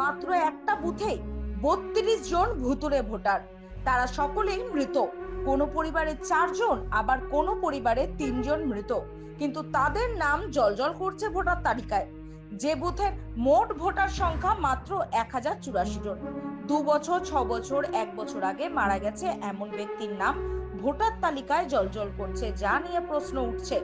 মাত্র একটা বুথে বত্রিশ জন ভুতুরে ভোটার। তারা সকলেই মৃত। কোনো পরিবারে চারজন, আবার কোনো পরিবারে তিনজন মৃত। কিন্তু তাদের নাম জলজল করছে ভোটার তালিকায়। যে বুথের মোট ভোটার সংখ্যা মাত্র এক হাজার চুরাশি জন। দু বছর, ছ বছর, এক বছর আগে মারা গেছে এমন ব্যক্তির নাম ভোটার তালিকায় জলজল করছে, যা নিয়ে প্রশ্ন উঠছে।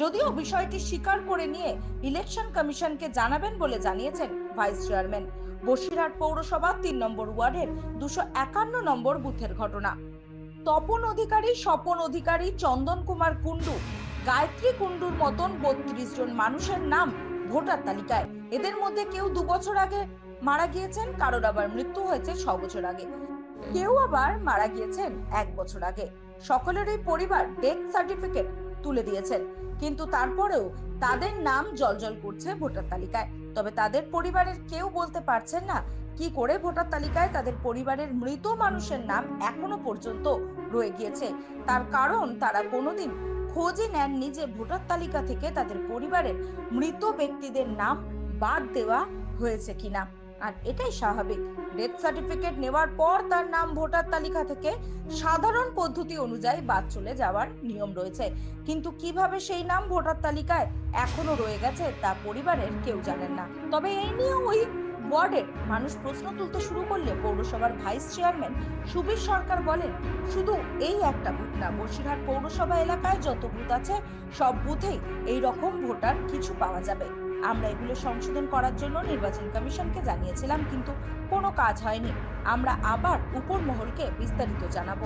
যদিও বিষয়টি স্বীকার করে নিয়ে ইলেকশন কমিশনকে জানাবেন বলে জানিয়েছেন ভাইস চেয়ারম্যান। বসিরহাট পৌরসভা তিন নম্বর ওয়ার্ডের দুশো একান্ন নম্বর বুথের ঘটনা। তপন অধিকারী, স্বপন অধিকারী, চন্দন কুমার কুণ্ডু, গায়ত্রী কুণ্ডুর মতন বত্রিশ জন মানুষের নাম ভোটার তালিকায়। এদের মধ্যে কেউ দু বছর আগে মারা গিয়েছেন, কারোর আবার মৃত্যু হয়েছে ছ বছর আগে। কেউ আবার মারা গিয়েছেন এক বছর আগে। সকলেরই পরিবার ডেথ সার্টিফিকেট তুলে দিয়েছেন। কিন্তু তারপরেও তাদের নাম জলজল করছে ভোটার তালিকায়। তবে তাদের পরিবারের কেউ বলতে পারছেন না কি করে ভোটার তালিকায় তাদের পরিবারের মৃত মানুষের নাম এখনও পর্যন্ত রয়ে গিয়েছে। তার কারণ তারা কোনোদিন খোঁজই নেননি যে ভোটার তালিকা থেকে তাদের পরিবারের মৃত ব্যক্তিদের নাম বাদ দেওয়া হয়েছে কিনা। আর এটাই স্বাভাবিক। ডেথ সার্টিফিকেট নেওয়ার পর তার নাম ভোটার তালিকা থেকে সাধারণ পদ্ধতি অনুযায়ী বাদ চলে যাওয়ার নিয়ম রয়েছে। কিন্তু কীভাবে সেই নাম ভোটার তালিকায় এখনও রয়ে গেছে তা পরিবারের কেউ জানেন না। তবে এই নিয়ে ওই ওয়ার্ডের মানুষ প্রশ্ন তুলতে শুরু করলে পৌরসভার ভাইস চেয়ারম্যান সুবীর সরকার বলেন, শুধু এই একটা বুথ না, বসিরহাট পৌরসভা এলাকায় যত বুথ আছে, সব বুথেই এই রকম ভোটার কিছু পাওয়া যাবে। আমরা এগুলো সংশোধন করার জন্য নির্বাচন কমিশনকে জানিয়েছিলাম, কিন্তু কোনো কাজ হয়নি। আমরা আবার উপর মহলকে বিস্তারিত জানাব।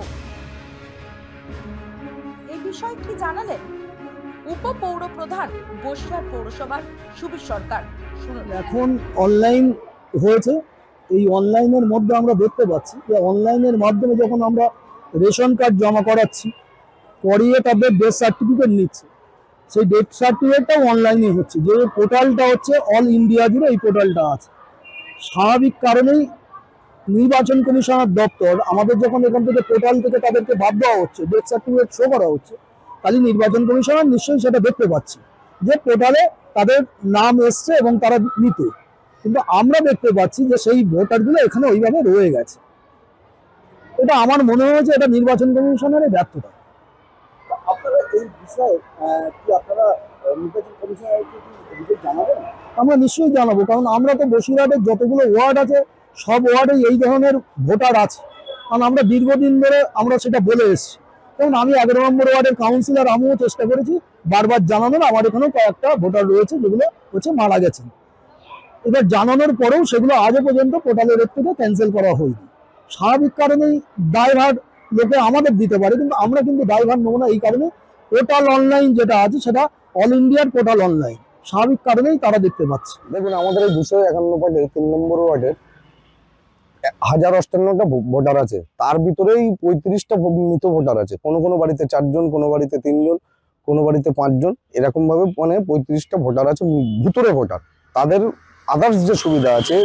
এই বিষয়ে কি জানালেন উপপৌর প্রধান বসিরহাট পৌরসভার সুবীর সরকার। এখন অনলাইন হয়েছে। এই অনলাইনের মধ্যে আমরা দেখতে পাচ্ছি যে অনলাইনের মাধ্যমে যখন আমরা রেশন কার্ড জমা করাচ্ছি করিয়ে তাদের ডেথ সার্টিফিকেট নিচ্ছে। সেই ডেথ সার্টিফিকেটটাও অনলাইনে হচ্ছে। যে পোর্টালটা হচ্ছে অল ইন্ডিয়া জুড়ে এই পোর্টালটা আছে। স্বাভাবিক কারণেই নির্বাচন কমিশনার দপ্তর আমাদের যখন এখান থেকে পোর্টাল থেকে তাদেরকে বাদ দেওয়া হচ্ছে ডেথ সার্টিফিকেট শো করা হচ্ছে তাহলে নির্বাচন কমিশনার নিশ্চয়ই সেটা দেখতে পাচ্ছে যে পোর্টালে তাদের নাম এসছে এবং তারা মৃত কিন্তু আমরা দেখতে পাচ্ছি যে সেই ভোটারগুলো এখানে ওইভাবে রয়ে গেছে। এটা আমার মনে হয়েছে এটা নির্বাচন কমিশনের ব্যর্থতা। আপনারা এই বিষয়ে কি আপনারা নির্বাচন কমিশনারকে কি জানাবেন? আমরা নিশ্চয়ই জানাব কারণ আমরা তো বসিরহাটের যতগুলো ওয়ার্ড আছে সব ওয়ার্ডেই এই ধরনের ভোটার আছে। কারণ আমরা দীর্ঘদিন ধরে আমরা সেটা বলে এসেছি। যেমন আমি এগারো নম্বর ওয়ার্ডের কাউন্সিলর আমিও চেষ্টা করেছি বারবার জানানোর। আমার এখানেও কয়েকটা ভোটার রয়েছে যেগুলো হচ্ছে মারা গেছেন। এবার জানানোর পরেও সেগুলো আজও পর্যন্ত পোর্টালের থেকে ক্যান্সেল করা হয়নি। স্বাভাবিক কারণেই দায়ভার লোকে আমাদের দিতে পারে, কিন্তু আমরা কিন্তু দায়ভার নেব না। এই কারণে পোর্টাল অনলাইন যেটা আছে সেটা অল ইন্ডিয়ার পোর্টাল অনলাইন স্বাভাবিক কারণেই তারা দেখতে পাচ্ছে। দেখুন, আমাদের এই দুশো একান্ন পয়েন্টে তিন নম্বর ওয়ার্ডের হাজার অষ্টান্নটা ভোটার আছে। তার ভিতরেই পঁয়ত্রিশটা মৃত ভোটার আছে। কোনো কোনো বাড়িতে চারজন, কোনো বাড়িতে তিনজন, কোনো বাড়িতে পাঁচজন। এরকমভাবে মানে পঁয়ত্রিশটা ভোটার আছে ভুতুরে ভোটার তাদের আদার্স যে সুবিধা আছে,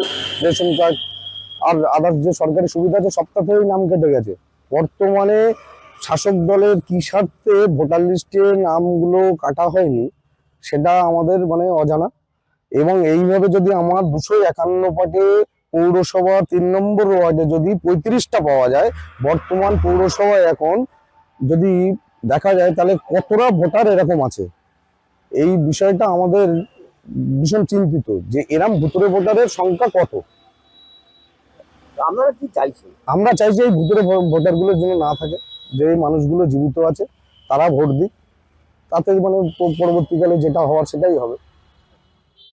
রেশন কার্ড আর আদার্স যে সরকারি সুবিধা আছে সবটাতেই নাম কেটে গেছে। বর্তমানে শাসক দলের কি স্বার্থে ভোটার লিস্টে নামগুলো কাটা হয়নি, সেটা আমাদের মানে অজানা। এবং এইভাবে যদি আমার দুশো একান্ন পাটে পৌরসভা তিন নম্বর ওয়ার্ডে যদি পঁয়ত্রিশটা পাওয়া যায় বর্তমান পৌরসভায় এখন যদি দেখা যায় তাহলে কতটা ভোটার এরকম আছে? এই বিষয়টা আমাদের ভীষণ চিন্তিত যে এরম ভুতুরে ভোটারের সংখ্যা কত? আপনারা কি চাইছেন? আমরা চাইছি এই ভুতুরে ভোটারগুলোর জন্য না থাকে যে এই মানুষগুলো জীবিত আছে তারা ভোট দিক। তাতে মানে পরবর্তীকালে যেটা হওয়ার সেটাই হবে।